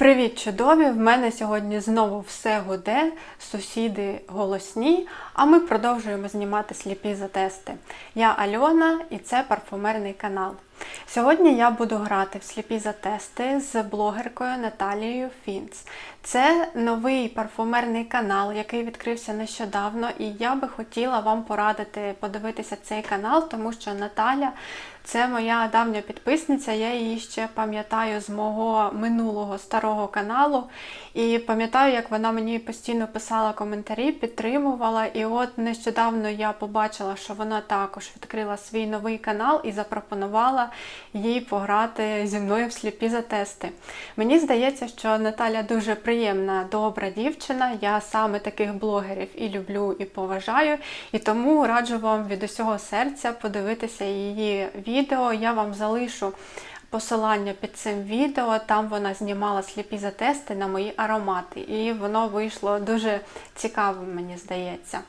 Привіт, чудові! В мене сьогодні знову все гуде, сусіди голосні, а ми продовжуємо знімати сліпі затести. Я Альона і це парфумерний канал. Сьогодні я буду грати в сліпі затести з блогеркою Наталією Фінц. Це новий парфумерний канал, який відкрився нещодавно, і я би хотіла вам порадити подивитися цей канал, тому що Наталя це моя давня підписниця. Я її ще пам'ятаю з мого минулого старого каналу. І пам'ятаю, як вона мені постійно писала коментарі, підтримувала. І от нещодавно я побачила, що вона також відкрила свій новий канал і запропонувала їй пограти зі мною в сліпі затести. Мені здається, що Наталя дуже приємна, добра дівчина. Я саме таких блогерів і люблю, і поважаю. І тому раджу вам від усього серця подивитися її відео. Я вам залишу. Посилання під цим відео, там вона знімала сліпі затести на мої аромати, і воно вийшло дуже цікавим, мені здається.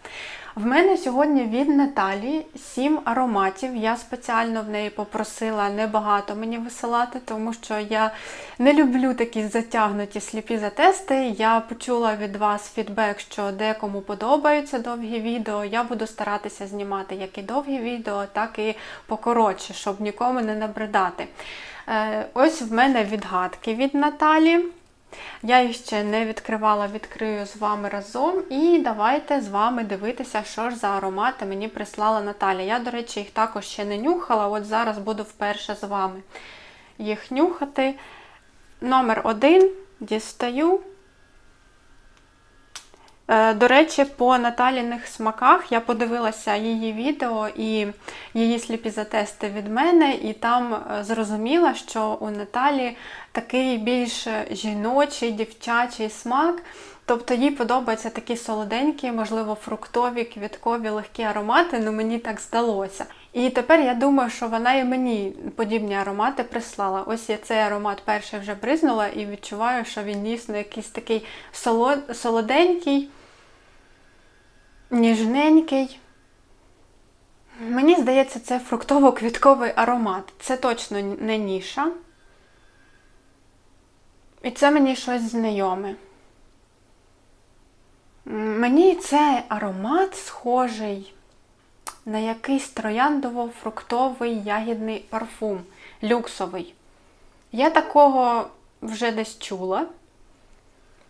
В мене сьогодні від Наталі 7 ароматів. Я спеціально в неї попросила небагато мені висилати, тому що я не люблю такі затягнуті сліпі затести. Я почула від вас фідбек, що декому подобаються довгі відео. Я буду старатися знімати як і довгі відео, так і покоротше, щоб нікому не набридати. Е, ось в мене відгадки від Наталі. Я їх ще не відкривала, відкрию з вами разом. І давайте з вами дивитися, що ж за аромати мені прислала Наталя. Я, до речі, їх також ще не нюхала, от зараз буду вперше з вами їх нюхати. Номер один дістаю. Е, До речі, по Наталіних смаках я подивилася її відео і її сліпі затести від мене, і там е, зрозуміла, що у Наталі такий більш жіночий, дівчачий смак. Тобто їй подобаються такі солоденькі, можливо, фруктові, квіткові, легкі аромати, ну мені так здалося. І тепер я думаю, що вона і мені подібні аромати прислала. Ось я цей аромат перший вже бризнула і відчуваю, що він дійсно якийсь такий солод... солоденький, ніжненький. Мені здається, це фруктово-квітковий аромат. Це точно не ніша. І це мені щось знайоме. Мені цей аромат схожий на якийсь трояндово-фруктовий ягідний парфум, люксовий. Я такого вже десь чула.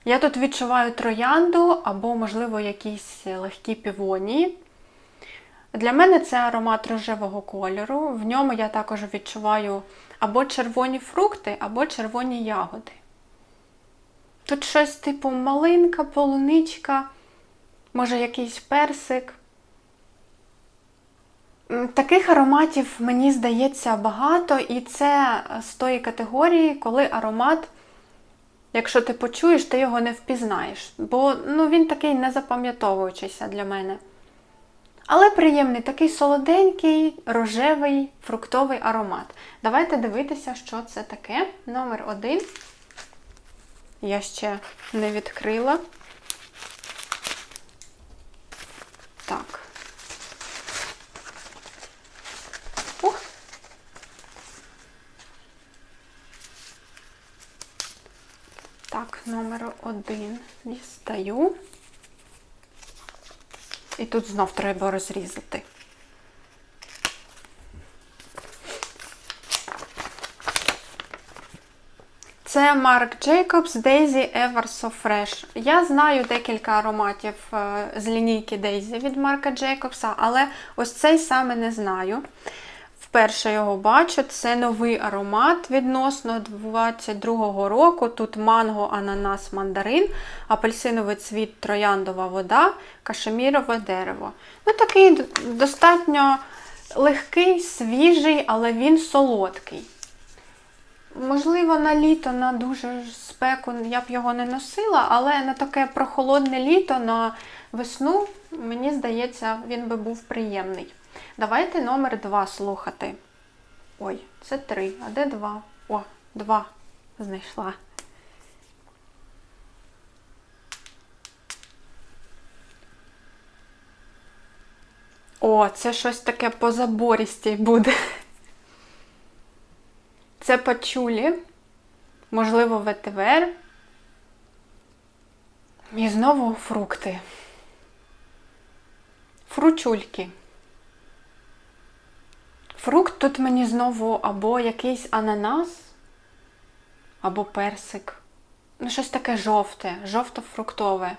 Я тут відчуваю троянду або, можливо, якісь легкі півонії. Для мене це аромат рожевого кольору. В ньому я також відчуваю або червоні фрукти, або червоні ягоди. Тут щось типу малинка, полуничка, може якийсь персик. Таких ароматів, мені здається, багато, і це з тої категорії, коли аромат, якщо ти почуєш, ти його не впізнаєш. Бо ну, він такий не запам'ятовуючийся для мене. Але приємний, такий солоденький, рожевий, фруктовий аромат. Давайте дивитися, що це таке. Номер один. Я ще не відкрила. Так. Ух. Так, номер один дістаю. І тут знов треба розрізати. Це Marc Jacobs Daisy Ever So Fresh. Я знаю декілька ароматів е, з лінійки Daisy від Марка Джейкобса, але ось цей саме не знаю. Вперше його бачу. Це новий аромат відносно 22-го року. Тут манго, ананас, мандарин, апельсиновий цвіт, трояндова вода, кашемірове дерево. Ну, Такий достатньо легкий, свіжий, але він солодкий. Можливо, на літо, на дуже спеку я б його не носила, але на таке прохолодне літо, на весну, мені здається, він би був приємний. Давайте номер два слухати. Ой, це три. А де два? О, два. Знайшла. О, це щось таке позаборістій буде. Це пачулі, можливо, ветивер, І знову фрукти. Фручульки. Фрукт тут мені знову або якийсь ананас, або персик. Ну, щось таке жовте, жовто-фруктове.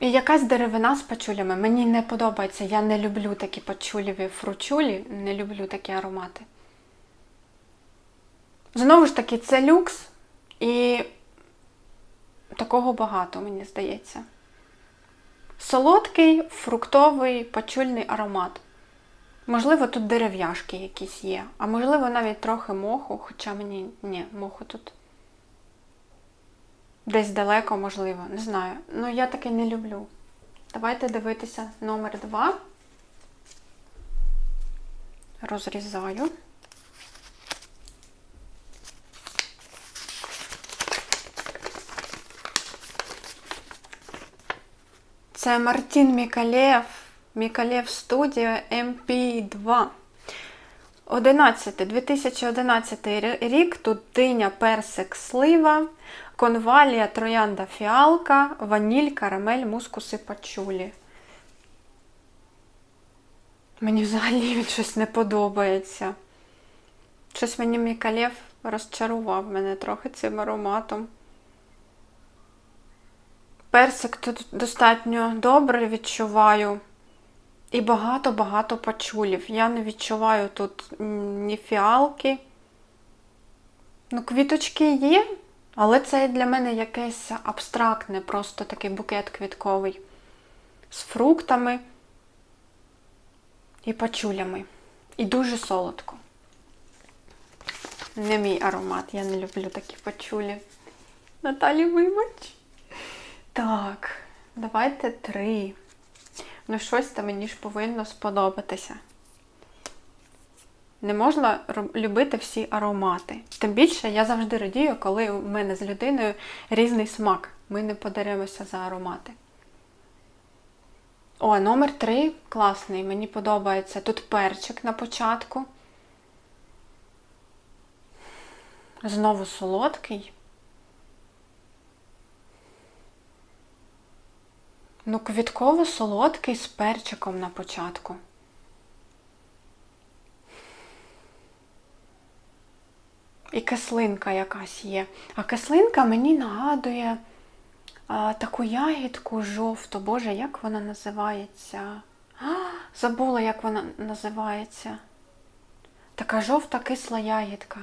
І якась деревина з пачулями. Мені не подобається. Я не люблю такі пачулєві фручулі, не люблю такі аромати. Знову ж таки, це люкс, і такого багато, мені здається. Солодкий, фруктовий, пачульний аромат. Можливо, тут дерев'яшки якісь є, а можливо, навіть трохи моху, хоча мені ні, моху тут десь далеко, можливо, не знаю. Ну, я таке не люблю. Давайте дивитися номер два. Розрізаю. Це Мартін Мікалєв, Мікалєв Студіо MP2. 11, 2011 рік. Тут диня, персик, слива, конвалія, троянда, фіалка, ваніль, карамель, мускуси, пачулі. Мені взагалі він щось не подобається. Щось мені Мікалєв розчарував мене трохи цим ароматом. Персик тут достатньо добре відчуваю. І багато-багато пачулів. Я не відчуваю тут ні фіалки. Ну, квіточки є, але це для мене якесь абстрактне, просто такий букет квітковий. З фруктами і пачулями. І дуже солодко. Не мій аромат, я не люблю такі пачулі. Наталі, вибач. Так, давайте три. Ну, щось там мені ж повинно сподобатися. Не можна любити всі аромати. Тим більше я завжди радію, коли у мене з людиною різний смак. Ми не подаримося за аромати. О, номер три класний, мені подобається. Тут перчик на початку. Знову солодкий. Ну, квітково-солодкий з перчиком на початку. І кислинка якась є. А кислинка мені нагадує а, таку ягідку жовту. Боже, як вона називається? А, Забула, як вона називається. Така жовта кисла ягідка.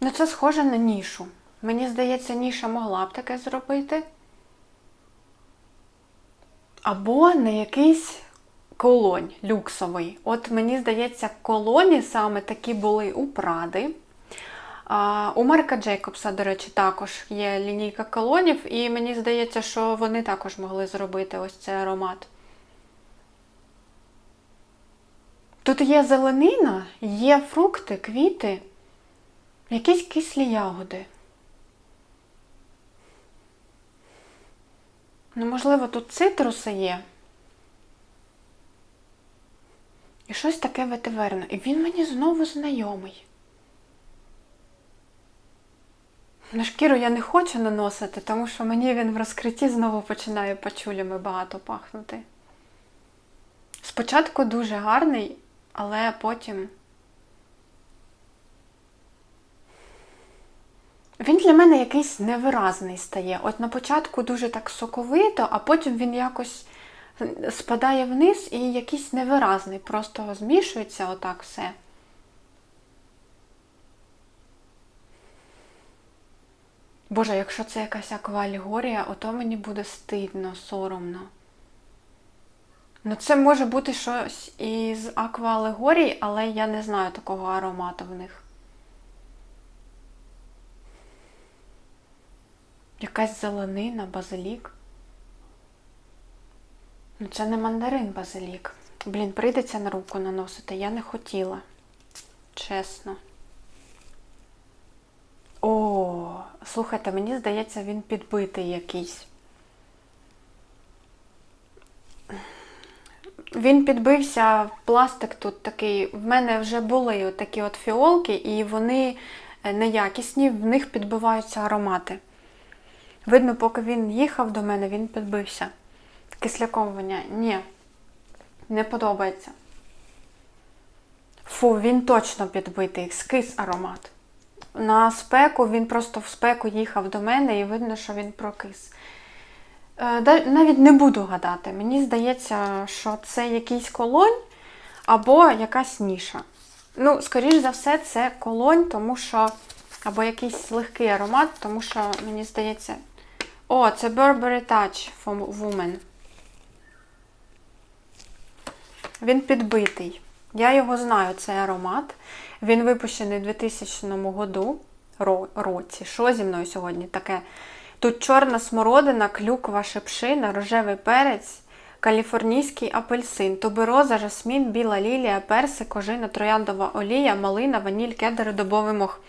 Ну, це схоже на нішу. Мені здається, ніша могла б таке зробити. Або на якийсь колонь люксовий. От мені здається, колоні саме такі були у Пради. А, У Марка Джейкобса, до речі, також є лінійка колонів, і мені здається, що вони також могли зробити ось цей аромат. Тут є зеленина, є фрукти, квіти. Якісь кислі ягоди. Ну, можливо, тут цитруси є. І щось таке ветиверне. І він мені знову знайомий. На шкіру я не хочу наносити, тому що мені він в розкритті знову починає пачулями багато пахнути. Спочатку дуже гарний, але потім. Він для мене якийсь невиразний стає. От на початку дуже так соковито, а потім він якось спадає вниз і якийсь невиразний. Просто змішується отак все. Боже, якщо це якась аквалігорія, ото мені буде стидно, соромно. Ну, це може бути щось із аквалегорій, але я не знаю такого аромату в них. Якась зеленина, базилік. Ну, це не мандарин базилік. Блін, прийдеться на руку наносити. Я не хотіла. Чесно. О, слухайте, мені здається, він підбитий якийсь. Він підбився пластик тут такий. В мене вже були такі от фіолки, і вони неякісні, в них підбиваються аромати. Видно, поки він їхав до мене, він підбився. Кисляковування. Ні, не подобається. Фу, він точно підбитий, скис аромат. На спеку він просто в спеку їхав до мене і видно, що він прокис. Е, Навіть не буду гадати. Мені здається, що це якийсь колонь або якась ніша. Ну, скоріш за все, це колонь, тому що. Або якийсь легкий аромат, тому що мені здається. О, це Burberry Touch for Woman. Він підбитий. Я його знаю, цей аромат. Він випущений у 2000 году, ро- році. Що зі мною сьогодні таке? Тут чорна смородина, клюква, шипшина, рожевий перець, каліфорнійський апельсин, тубероза, жасмін, біла лілія, персик, ожина, трояндова олія, малина, ваніль, кедр, дубовий мох.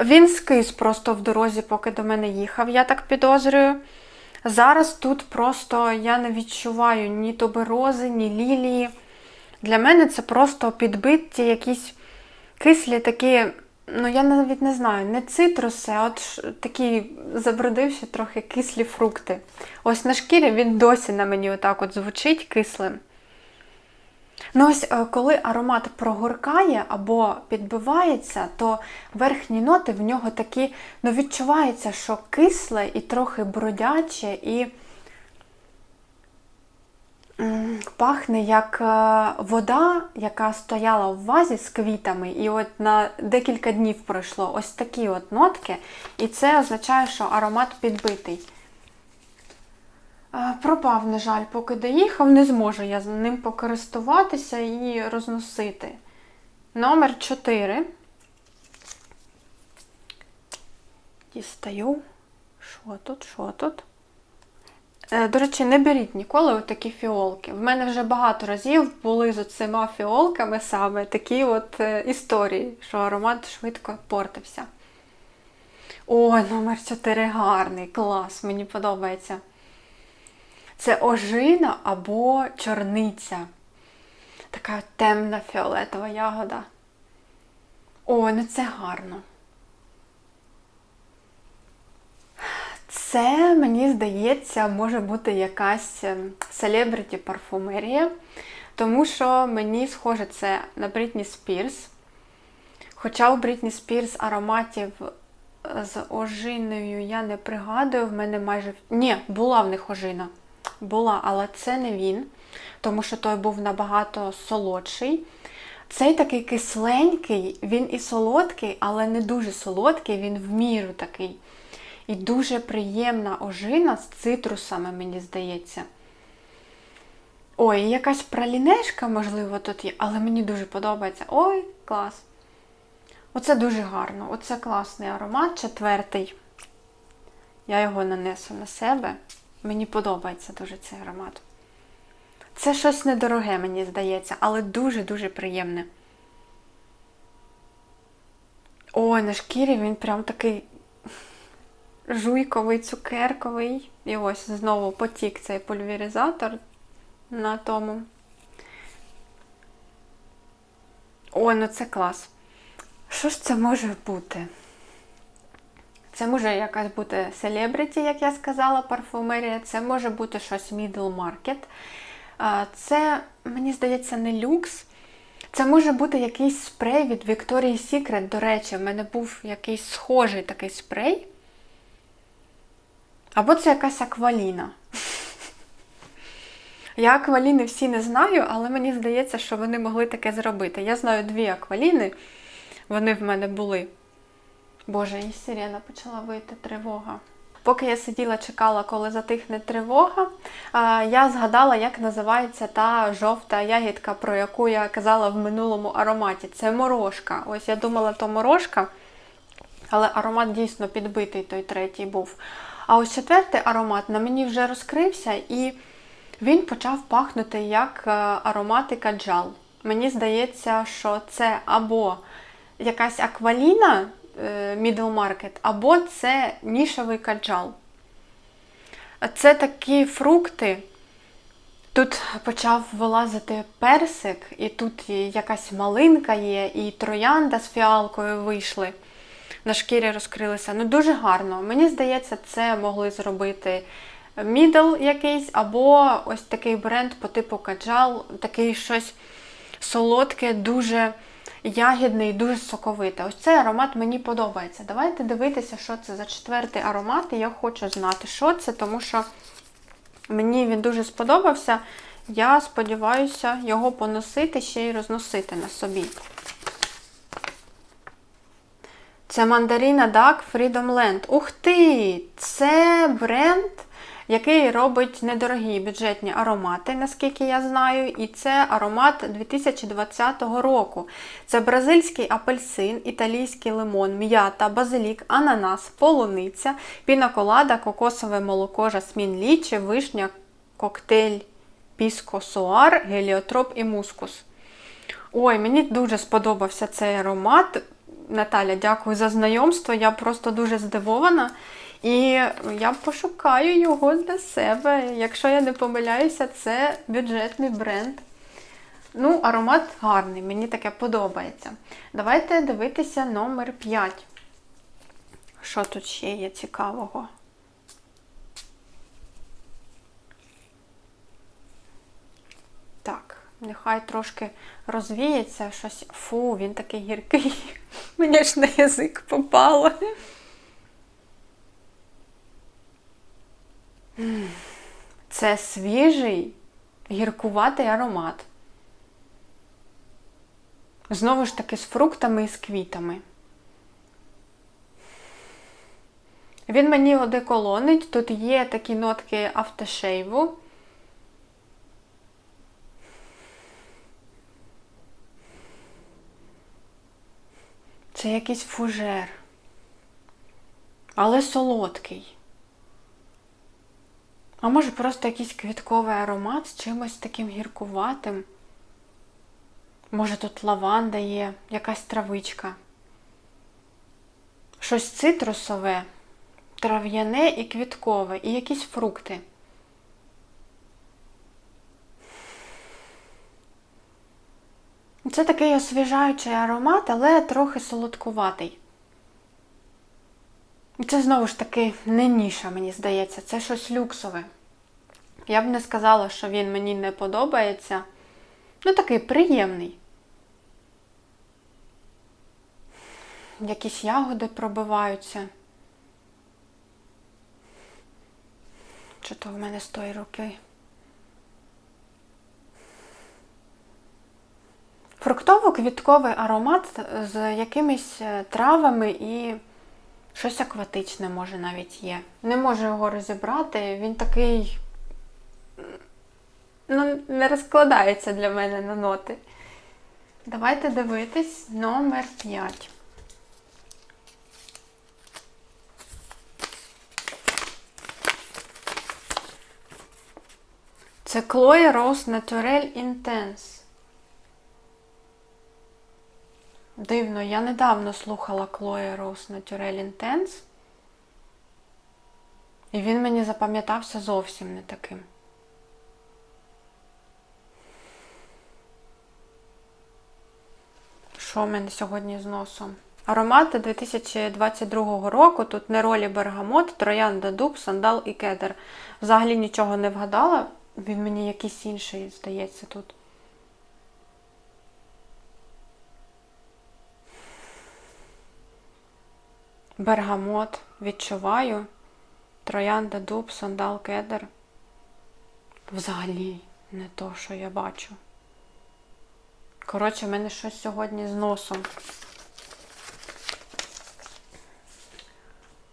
Він скис просто в дорозі, поки до мене їхав, я так підозрюю. Зараз тут просто я не відчуваю ні туберози, ні лілії. Для мене це просто підбиті якісь кислі такі, ну я навіть не знаю, не цитруси, а от такі забродивші трохи кислі фрукти. Ось на шкірі він досі на мені отак от звучить кислим. Ну ось е, коли аромат прогоркає або підбивається, то верхні ноти в нього такі, ну відчувається, що кисле і трохи бродяче, і пахне як е, вода, яка стояла в вазі з квітами, і от на декілька днів пройшло ось такі от нотки, і це означає, що аромат підбитий. Пропав, на жаль, поки доїхав, не зможу я ним покористуватися і розносити. Номер 4. Дістаю. Що тут? Що тут? Е, До речі, не беріть ніколи такі фіолки. В мене вже багато разів були з цими фіолками саме такі от е, історії, що аромат швидко портився. Ой, номер 4 гарний, клас, мені подобається. Це ожина або чорниця. Така темна фіолетова ягода. Ой, ну це гарно. Це, мені здається, може бути якась селебриті парфумерія, тому що мені схоже це на Брітні Спірс. Хоча у Брітні Спірс ароматів з ожиною я не пригадую, в мене майже. Ні, була в них ожина. Була, але це не він, тому що той був набагато солодший. Цей такий кисленький, він і солодкий, але не дуже солодкий, він в міру такий. І дуже приємна ожина з цитрусами, мені здається. Ой, якась пралінешка, можливо, тут є, але мені дуже подобається. Ой, клас! Оце дуже гарно. Оце класний аромат, четвертий. Я його нанесу на себе. Мені подобається дуже цей аромат. Це щось недороге, мені здається, але дуже-дуже приємне. Ой, на шкірі він прям такий жуйковий, цукерковий. І ось знову потік цей пульверизатор на тому. Ой, ну це клас. Що ж це може бути? Це може якась бути селебриті, як я сказала, парфумерія. Це може бути щось middle market. Це, мені здається, не люкс. Це може бути якийсь спрей від Victoria's Secret. До речі, в мене був якийсь схожий такий спрей. Або це якась акваліна. Я акваліни всі не знаю, але мені здається, що вони могли таке зробити. Я знаю дві акваліни, вони в мене були. Боже, і сирена почала вийти тривога. Поки я сиділа, чекала, коли затихне тривога, я згадала, як називається та жовта ягідка, про яку я казала в минулому ароматі. Це морошка. Ось я думала, то морошка, але аромат дійсно підбитий, той третій був. А ось четвертий аромат на мені вже розкрився і він почав пахнути як е, ароматика джал. Мені здається, що це або якась акваліна middle market, або це нішевий каджал. Це такі фрукти, Тут почав вилазити персик, і тут якась малинка є, і троянда з фіалкою вийшли. На шкірі розкрилися. Ну, дуже гарно. Мені здається, це могли зробити мідл якийсь, або ось такий бренд по типу каджал, такий щось солодке, дуже ягідний, дуже соковите. Ось цей аромат мені подобається. Давайте дивитися, що це за четвертий аромат, і я хочу знати, що це, тому що мені він дуже сподобався. Я сподіваюся його поносити ще й розносити на собі. Це мандаріна Duck Freedom Land. Ух ти! Це бренд, який робить недорогі бюджетні аромати, наскільки я знаю. І це аромат 2020 року. Це бразильський апельсин, італійський лимон, м'ята, базилік, ананас, полуниця, пінаколада, кокосове молоко, жасмін лічі, вишня, коктейль, піско суар, геліотроп і мускус. Ой, мені дуже сподобався цей аромат. Наталя, дякую за знайомство. Я просто дуже здивована. І я пошукаю його для себе. Якщо я не помиляюся, це бюджетний бренд. Ну, аромат гарний, мені таке подобається. Давайте дивитися номер 5. Що тут ще є цікавого? Так, нехай трошки розвіється щось. Фу, він такий гіркий. Мені ж на язик попало. Це свіжий, гіркуватий аромат. Знову ж таки, з фруктами і з квітами. Він мені одеколонить. Тут є такі нотки автошейву. Це якийсь фужер, але солодкий. А може просто якийсь квітковий аромат з чимось таким гіркуватим. Може тут лаванда є, якась травичка. Щось цитрусове, трав'яне і квіткове, і якісь фрукти. Це такий освіжаючий аромат, але трохи солодкуватий. Це знову ж таки не ніша, мені здається, це щось люксове. Я б не сказала, що він мені не подобається. Ну, такий приємний. Якісь ягоди пробиваються. Що то в мене з тої руки? Фруктово-квітковий аромат з якимись травами і щось акватичне, може, навіть є. Не можу його розібрати, він такий ну, не розкладається для мене на ноти. Давайте дивитись номер 5. Це Chloe Rose Naturel Intense. Дивно, я недавно слухала Chloe Rose Naturel Intense. І він мені запам'ятався зовсім не таким. Що в мене сьогодні з носом? Аромати 2022 року. Тут неролі бергамот, троянда дуб, сандал і кедр. Взагалі нічого не вгадала. Він мені якийсь інший, здається, тут. Бергамот відчуваю. Троянда дуб, сандал, кедр. Взагалі не то, що я бачу. Коротше, в мене щось сьогодні з носом.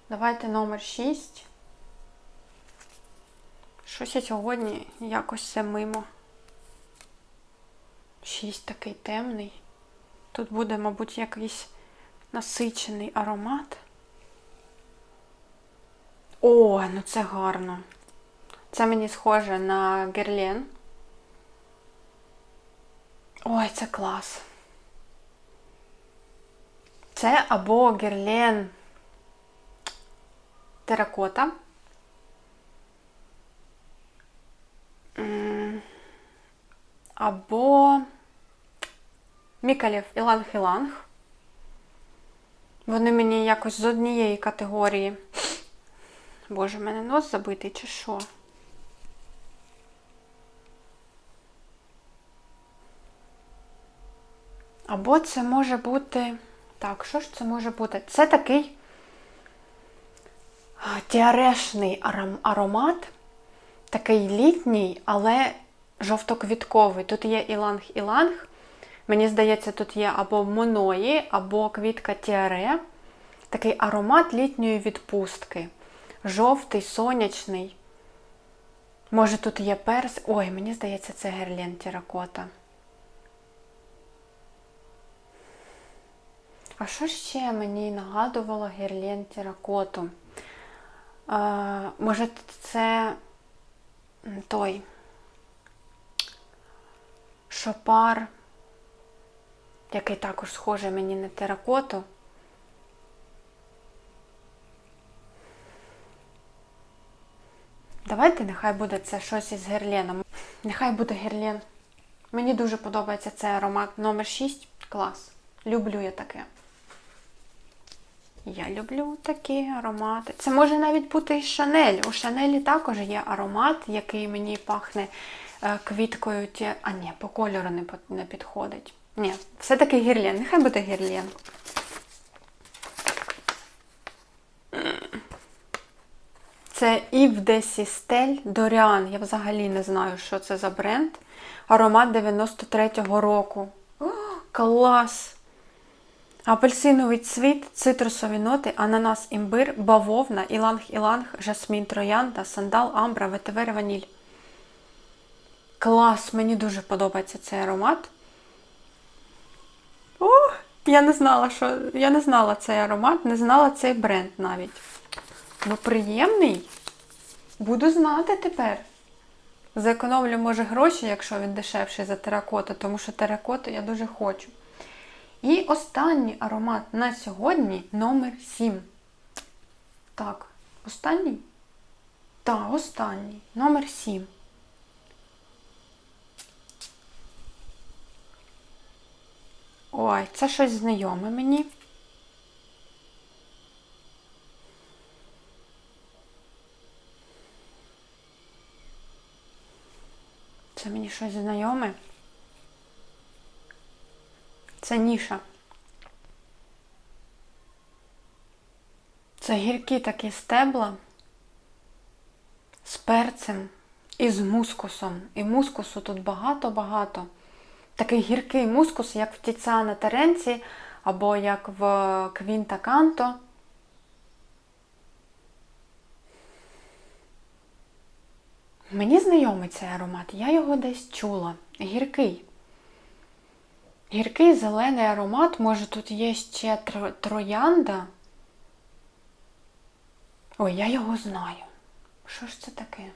Давайте номер 6. Щось я сьогодні якось все мимо. 6 такий темний. Тут буде, мабуть, якийсь насичений аромат. О, ну це гарно. Це мені схоже на Герлен. Ой, це клас. Це або Герлен теракота. або Мікалєв Іланг-Іланг. Вони мені якось з однієї категорії. Боже, в мене нос забитий чи що? Або це може бути. Так, що ж це може бути? Це такий тіарешний аром- аромат, такий літній, але жовтоквітковий. Тут є іланг-іланг. Мені здається, тут є або моної, або квітка тіаре. Такий аромат літньої відпустки. Жовтий, сонячний. Може, тут є перс. Ой, мені здається, це герлен теракота. А що ще мені нагадувало герлен теракоту? Е, може, це той шопар, який також схожий мені на теракоту. Давайте нехай буде це щось із герленом. Нехай буде герлен. Мені дуже подобається цей аромат номер 6. Клас. Люблю я таке. Я люблю такі аромати. Це може навіть бути і Шанель. У Шанелі також є аромат, який мені пахне е, квіткою. А ні, по кольору не, підходить. Ні, все-таки гірлен. Нехай буде гірлен. Це Ів де Сістель Доріан. Я взагалі не знаю, що це за бренд. Аромат 93-го року. О, клас! Апельсиновий цвіт, цитрусові ноти, ананас, імбир, бавовна, іланг-іланг, жасмін, троянда, сандал, амбра, ветивер, ваніль. Клас! Мені дуже подобається цей аромат. О, я не знала, що я не знала цей аромат, не знала цей бренд навіть. Ну, приємний. Буду знати тепер. Зекономлю, може, гроші, якщо він дешевший за теракоту, тому що теракоту я дуже хочу. І останній аромат на сьогодні номер 7. Так, останній? Так, останній. Номер 7. Ой, це щось знайоме мені. Це мені щось знайоме. Це ніша. Це гіркі такі стебла з перцем і з мускусом. І мускусу тут багато-багато. Такий гіркий мускус, як в Тіціана Теренці, або як в Квінта Канто. Мені знайомий цей аромат, я його десь чула. Гіркий. Гіркий зелений аромат, може тут є ще тро- троянда. Ой, я його знаю. Що ж це таке?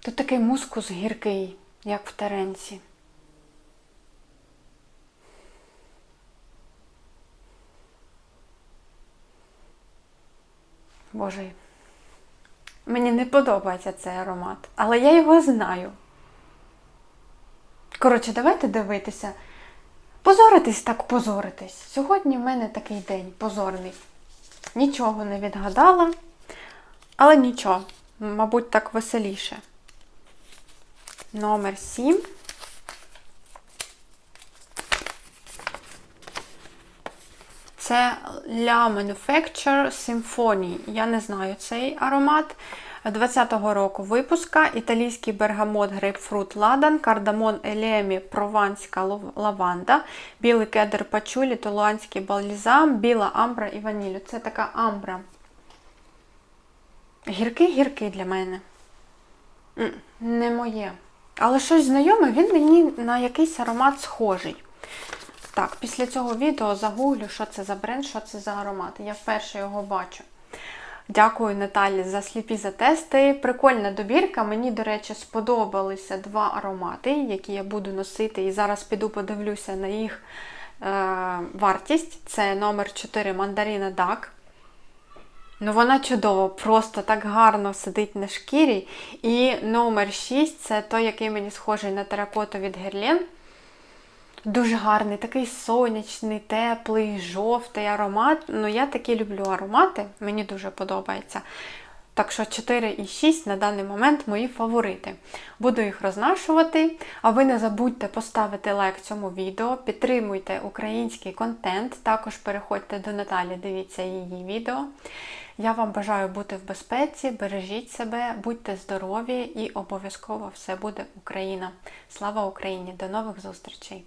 Тут такий мускус гіркий, як в Теренці. Боже, мені не подобається цей аромат, але я його знаю. Коротше, давайте дивитися. Позоритись так позоритись. Сьогодні в мене такий день позорний. Нічого не відгадала, але нічого, мабуть, так веселіше. Номер 7. Це La Manufacture Symphony. Я не знаю цей аромат. 20-го року випуска. Італійський бергамот, грейпфрут, ладан, кардамон, елемі, прованська лаванда, білий кедр пачулі, тулуанський балізам, біла амбра і ванілю. Це така амбра. Гіркий-гіркий для мене. Не моє. Але щось знайоме, він мені на якийсь аромат схожий. Так, після цього відео загуглю, що це за бренд, що це за аромат. Я вперше його бачу. Дякую Наталі за сліпі затести. Прикольна добірка. Мені, до речі, сподобалися два аромати, які я буду носити. І зараз піду подивлюся на їх е, вартість. Це номер 4 Мандарина Дак. Ну, вона чудова, просто так гарно сидить на шкірі. І номер 6 це той, який мені схожий на теракоту від Герлен. Дуже гарний, такий сонячний, теплий, жовтий аромат. Ну, я такі люблю аромати, мені дуже подобається. Так що 4 і 6 на даний момент мої фаворити. Буду їх рознашувати. А ви не забудьте поставити лайк цьому відео, підтримуйте український контент. Також переходьте до Наталі, дивіться її відео. Я вам бажаю бути в безпеці, бережіть себе, будьте здорові і обов'язково все буде Україна. Слава Україні! До нових зустрічей!